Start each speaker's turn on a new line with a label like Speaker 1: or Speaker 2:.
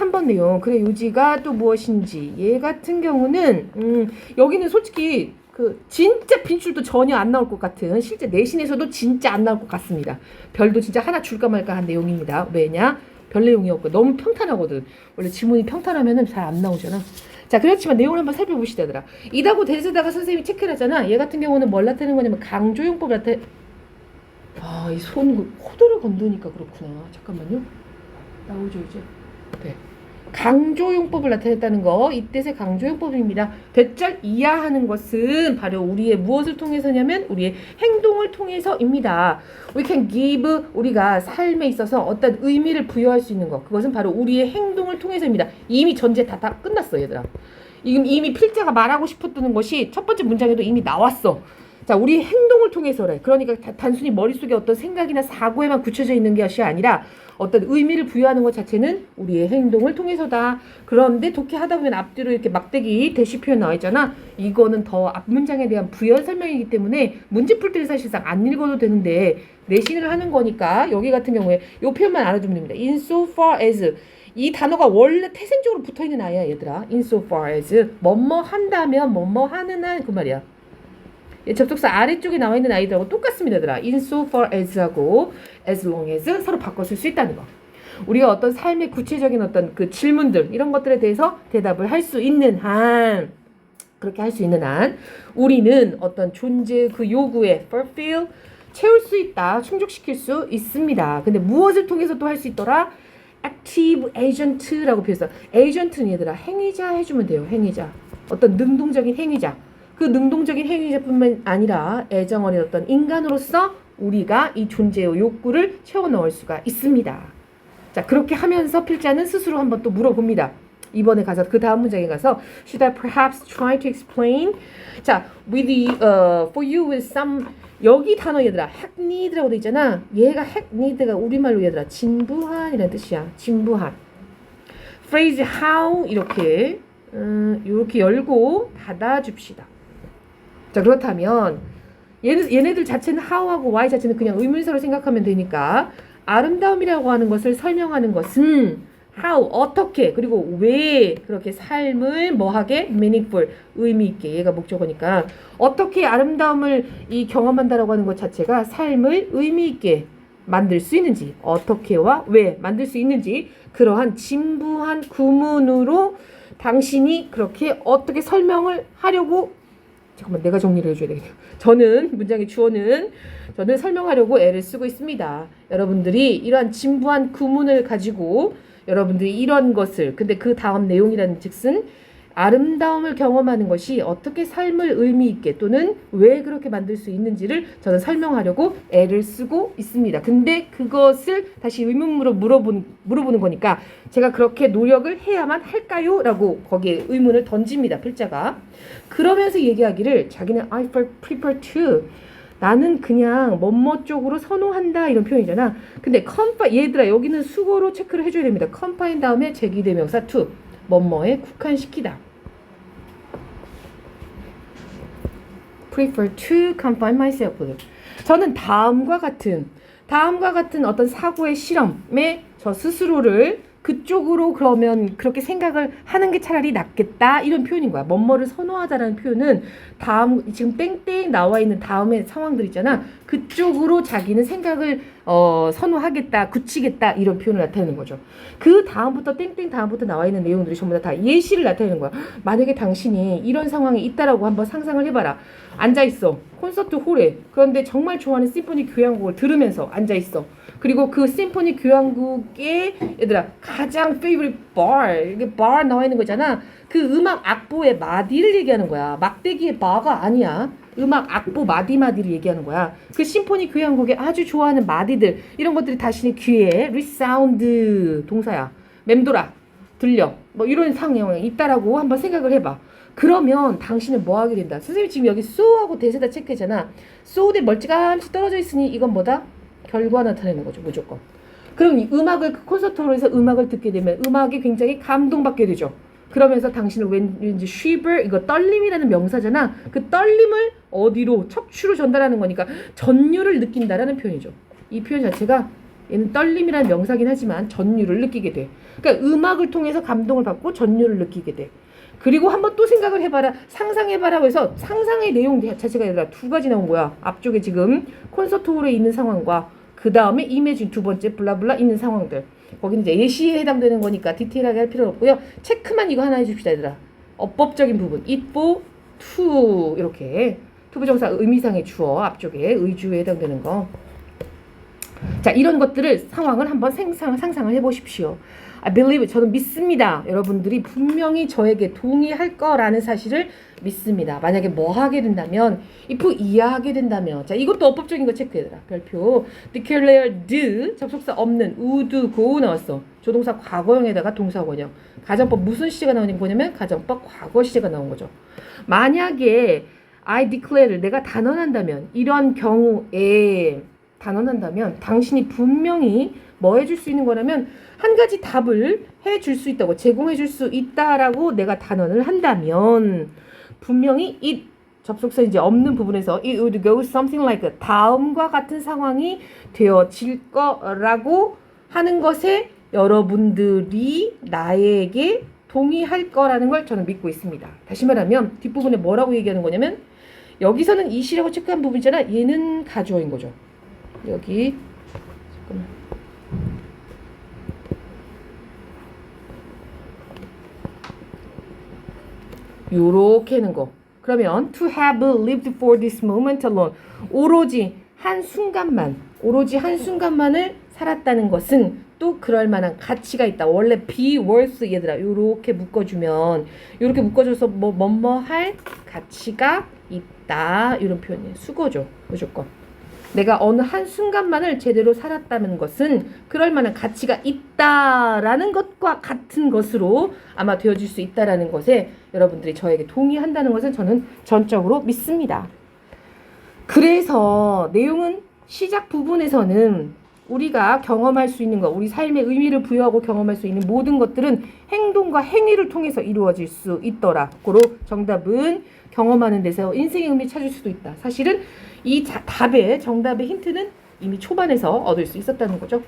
Speaker 1: 3번 내용. 그래 요지가 또 무엇인지. 얘 같은 경우는 음, 여기는 솔직히 그 진짜 빈줄도 전혀 안 나올 것 같은 실제 내신에서도 진짜 안 나올 것 같습니다. 별도 진짜 하나 줄까 말까 한 내용입니다. 왜냐? 별 내용이 없고 너무 평탄하거든. 원래 지문이 평탄하면은 잘 안 나오잖아. 자, 그렇지만 내용을 한번 살펴보시다더라. 이다고 대세다가 선생님이 체크를 하잖아. 얘 같은 경우는 뭘 나타내는 거냐면 강조용법 나타. 아, 이 손 코드를 건드니까 그렇구나. 잠깐만요. 나오죠 이제. 네. 강조용법을 나타냈다는 거 이때의 강조용법입니다. 대절 이하하는 것은 바로 우리의 무엇을 통해서냐면 우리의 행동을 통해서입니다. We can give 우리가 삶에 있어서 어떤 의미를 부여할 수 있는 것 그것은 바로 우리의 행동을 통해서입니다. 이미 전제 다, 다 끝났어 얘들아. 이미 필자가 말하고 싶었던 것이 첫 번째 문장에도 이미 나왔어. 자, 우리 행동을 통해서래. 그러니까 다- 단순히 머릿속에 어떤 생각이나 사고에만 굳혀져 있는 것이 아니라 어떤 의미를 부여하는 것 자체는 우리의 행동을 통해서다. 그런데 독해하다 보면 앞뒤로 이렇게 막대기 대시 표현 나와 있잖아. 이거는 더 앞 문장에 대한 부연 설명이기 때문에 문제 풀 때는 사실상 안 읽어도 되는데 내신을 하는 거니까 여기 같은 경우에 이 표현만 알아두면 됩니다. In so far as 이 단어가 원래 태생적으로 붙어 있는 아이야, 얘들아. In so far as 뭐뭐 한다면 뭐뭐 하는 한 그 말이야. 예, 접속사 아래쪽에 나와 있는 아이들하고 똑같습니다, 얘들아. In so far as하고 as long as 서로 바꿔 쓸 수 있다는 거. 우리가 어떤 삶의 구체적인 어떤 그 질문들 이런 것들에 대해서 대답을 할 수 있는 한 그렇게 할 수 있는 한 우리는 어떤 존재 그 요구에 fulfill 채울 수 있다, 충족시킬 수 있습니다. 근데 무엇을 통해서 또 할 수 있더라? active agent라고 표현했어. agent는 얘들아 행위자 해주면 돼요. 행위자. 어떤 능동적인 행위자. 그 능동적인 행위자뿐만 아니라 애정 어린 어떤 인간으로서 우리가 이 존재의 욕구를 채워 넣을 수가 있습니다. 자 그렇게 하면서 필자는 스스로 한번 또 물어봅니다. 이번에 가서 그 다음 문장에 가서 Should I perhaps try to explain? 자, with the, uh, for you with some 여기 단어 얘들아 hackneed라고 돼 있잖아. 얘가 hackneed가 우리말로 얘들아 진부한이라는 뜻이야. 진부한. phrase how 이렇게 음, 이렇게 열고 닫아 줍시다. 자 그렇다면 얘네, 얘네들 자체는 how하고 why 자체는 그냥 의문사로 생각하면 되니까 아름다움이라고 하는 것을 설명하는 것은 how 어떻게 그리고 왜 그렇게 삶을 뭐하게 meaningful 의미 있게 얘가 목적어니까 어떻게 아름다움을 이 경험한다라고 하는 것 자체가 삶을 의미 있게 만들 수 있는지 어떻게와 왜 만들 수 있는지 그러한 진부한 구문으로 당신이 그렇게 어떻게 설명을 하려고 잠깐만 내가 정리를 해줘야 되겠네요. 저는 문장의 주어는 저는 설명하려고 애를 쓰고 있습니다. 여러분들이 이러한 진부한 구문을 가지고 여러분들이 이런 것을 근데 그 다음 내용이라는 즉슨 아름다움을 경험하는 것이 어떻게 삶을 의미 있게 또는 왜 그렇게 만들 수 있는지를 저는 설명하려고 애를 쓰고 있습니다. 근데 그것을 다시 의문으로 물어본, 물어보는 거니까 제가 그렇게 노력을 해야만 할까요? 라고 거기에 의문을 던집니다. 필자가. 그러면서 얘기하기를 자기는 I prefer to 나는 그냥 뭐뭐 쪽으로 선호한다 이런 표현이잖아. 근데 컴파 얘들아 여기는 수고로 체크를 해줘야 됩니다. 컴파인 다음에 제기대명사 to 뭐뭐에 국한시키다. prefer to confine myself. 저는 다음과 같은 다음과 같은 어떤 사고의 실험에 저 스스로를 그쪽으로 그러면 그렇게 생각을 하는 게 차라리 낫겠다 이런 표현인 거야. 뭐뭐를 선호하다라는 표현은 다음 지금 땡땡 나와 있는 다음의 상황들 있잖아. 그쪽으로 자기는 생각을 어, 선호하겠다, 굳히겠다 이런 표현을 나타내는 거죠. 그 다음부터 땡땡 다음부터 나와 있는 내용들이 전부 다, 다 예시를 나타내는 거야. 만약에 당신이 이런 상황에 있다라고 한번 상상을 해봐라. 앉아 있어 콘서트 홀에 그런데 정말 좋아하는 심포니 교향곡을 들으면서 앉아 있어. 그리고 그 심포니 교향곡의 얘들아 가장 favorite bar 이게 bar 나와 있는 거잖아. 그 음악 악보의 마디를 얘기하는 거야. 막대기의 바가 아니야. 음악 악보 마디 마디를 얘기하는 거야. 그 심포니 교향곡의 아주 좋아하는 마디들 이런 것들이 다시 귀에 resound 동사야. 맴돌아 들려 뭐 이런 상황이 있다라고 한번 생각을 해봐. 그러면 당신은 뭐 하게 된다? 선생님 지금 여기 so하고 대세다 체크했잖아. so 대 멀찌감치 떨어져 있으니 이건 뭐다? 결과 나타내는 거죠 무조건. 그럼 이 음악을 그 콘서트홀에서 음악을 듣게 되면 음악이 굉장히 감동받게 되죠. 그러면서 당신은 왠- 왠지 shiver 이거 떨림이라는 명사잖아. 그 떨림을 어디로 척추로 전달하는 거니까 전율을 느낀다라는 표현이죠. 이 표현 자체가 얘는 떨림이라는 명사긴 하지만 전율을 느끼게 돼. 그러니까 음악을 통해서 감동을 받고 전율을 느끼게 돼. 그리고 한번 또 생각을 해봐라. 상상해봐라고 해서 상상의 내용 자체가 아니라 두 가지 나온 거야. 앞쪽에 지금 콘서트 홀에 있는 상황과 그 다음에 이매진 두 번째 블라블라 있는 상황들. 거기는 이제 예시에 해당되는 거니까 디테일하게 할 필요는 없고요. 체크만 이거 하나 해줍시다, 얘들아. 어법적인 부분. for to 이렇게 투부정사 의미상의 주어 앞쪽에 의주에 해당되는 거. 자 이런 것들을 상황을 한번 생상, 상상을 해보십시오. I believe 저는 믿습니다. 여러분들이 분명히 저에게 동의할 거라는 사실을 믿습니다. 만약에 뭐 하게 된다면 if 이하하게 된다면 자 이것도 어법적인 거 체크해라. 별표 declared 접속사 없는 would go 나왔어. 조동사 과거형에다가 동사 원형. 가정법 무슨 시제가 나오는 뭐냐면 가정법 과거 시제가 나온 거죠. 만약에 I declare를 내가 단언한다면 이런 경우에 단언한다면 당신이 분명히 뭐 해줄 수 있는 거라면 한 가지 답을 해줄 수 있다고 제공해줄 수 있다라고 내가 단언을 한다면 분명히 it 접속사 이제 없는 부분에서 it would go something like 다음과 같은 상황이 되어질 거라고 하는 것에 여러분들이 나에게 동의할 거라는 걸 저는 믿고 있습니다. 다시 말하면 뒷부분에 뭐라고 얘기하는 거냐면 여기서는 이시라고 체크한 부분이잖아. 얘는 가주어인 거죠. 여기 잠깐만. 요렇게 하는 거. 그러면 to have lived for this moment alone 오로지 한 순간만 오로지 한 순간만을 살았다는 것은 또 그럴 만한 가치가 있다. 원래 be worth 얘들아 요렇게 묶어주면 요렇게 묶어줘서 뭐 뭐뭐 할 가치가 있다 이런 표현이에요. 수고죠 무조건. 내가 어느 한 순간만을 제대로 살았다는 것은 그럴 만한 가치가 있다라는 것과 같은 것으로 아마 되어질 수 있다라는 것에 여러분들이 저에게 동의한다는 것은 저는 전적으로 믿습니다. 그래서 내용은 시작 부분에서는 우리가 경험할 수 있는 것, 우리 삶의 의미를 부여하고 경험할 수 있는 모든 것들은 행동과 행위를 통해서 이루어질 수 있더라. 고로 정답은 경험하는 데서 인생의 의미 찾을 수도 있다. 사실은 이 자- 답의 정답의 힌트는 이미 초반에서 얻을 수 있었다는 거죠.